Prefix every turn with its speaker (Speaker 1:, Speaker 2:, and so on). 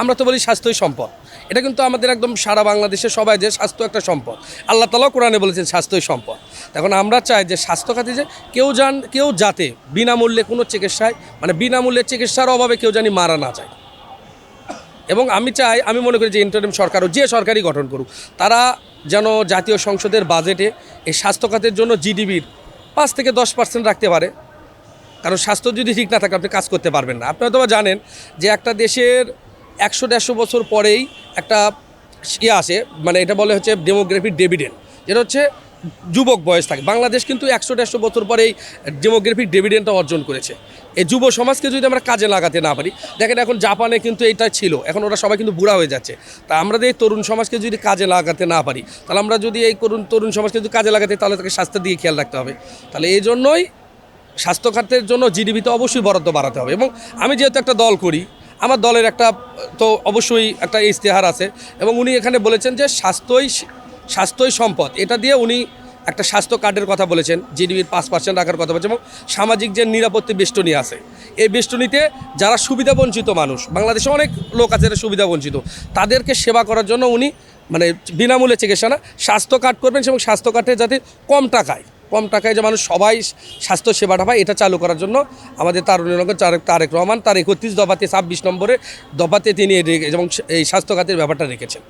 Speaker 1: আমরা তো বলি স্বাস্থ্যই সম্পদ। এটা কিন্তু আমাদের একদম সারা বাংলাদেশে সবাই যে স্বাস্থ্য একটা সম্পদ। আল্লাহ তালাও কোরআনে বলেছেন স্বাস্থ্যই সম্পদ। এখন আমরা চাই যে স্বাস্থ্য খাতে যে কেউ যান, কেউ যাতে বিনামূল্যে কোনো চিকিৎসায় মানে বিনামূল্যে চিকিৎসার অভাবে কেউ জানি মারা না যায়। এবং আমি চাই, আমি মনে করি যে ইন্টারিম সরকারও যে সরকারই গঠন করুক, তারা যেন জাতীয় সংসদের বাজেটে এই স্বাস্থ্য খাতের জন্য জিডিপির পাঁচ থেকে দশ পার্সেন্ট রাখতে পারে। কারণ স্বাস্থ্য যদি ঠিক না থাকে, আপনি কাজ করতে পারবেন না। আপনি হয়তো বা জানেন যে একটা দেশের একশো দেড়শো বছর পরেই একটা ইয়ে আসে মানে এটা বলে হচ্ছে ডেমোগ্রাফিক ডেভিডেন্ট যেটা হচ্ছে যুবক বয়স থাকে। বাংলাদেশ কিন্তু একশো দেড়শো বছর পরেই ডেমোগ্রাফিক ডেভিডেন্টটা অর্জন করেছে। এই যুব সমাজকে যদি আমরা কাজে লাগাতে না পারি, দেখেন এখন জাপানে কিন্তু এইটা ছিল, এখন ওরা সবাই কিন্তু বুড়া হয়ে যাচ্ছে। তা আমরা এই তরুণ সমাজকে যদি কাজে লাগাতে না পারি, তাহলে আমরা যদি এই করুন তরুণ সমাজকে যদি কাজে লাগাতে, তাহলে তাকে স্বাস্থ্যের দিকে খেয়াল রাখতে হবে। তাহলে এই জন্যই স্বাস্থ্য খাতের জন্য জিডিপিতে অবশ্যই বরাদ্দ বাড়াতে হবে। এবং আমি যেহেতু একটা দল করি আমার দলের একটা, তো অবশ্যই একটা ইশতেহার আছে। এবং উনি এখানে বলেছেন যে স্বাস্থ্যই স্বাস্থ্যই সম্পদ। এটা দিয়ে উনি একটা স্বাস্থ্য কার্ডের কথা বলেছেন, জিডিপির পাঁচ পার্সেন্ট রাখার কথা বলেছেন এবং সামাজিক যে নিরাপত্তি বেষ্টনী আছে, এই বেষ্টনীতে যারা সুবিধা বঞ্চিত মানুষ, বাংলাদেশে অনেক লোক আছে যারা সুবিধা বঞ্চিত, তাদেরকে সেবা করার জন্য উনি মানে বিনামূল্যে চিকিৎসা না, স্বাস্থ্য কার্ড করবেন এবং স্বাস্থ্য কার্ডে যাতে কম টাকায় কম টাকায় যে মানুষ সবাই স্বাস্থ্য সেবাটা পায়, এটা চালু করার জন্য আমাদের তারুণ্যনগর তারেক তারেক রহমান তার একত্রিশ দফাতে ছাব্বিশ নম্বরে দফাতে তিনি এবং এই স্বাস্থ্য খাতের ব্যাপারটা রেখেছেন।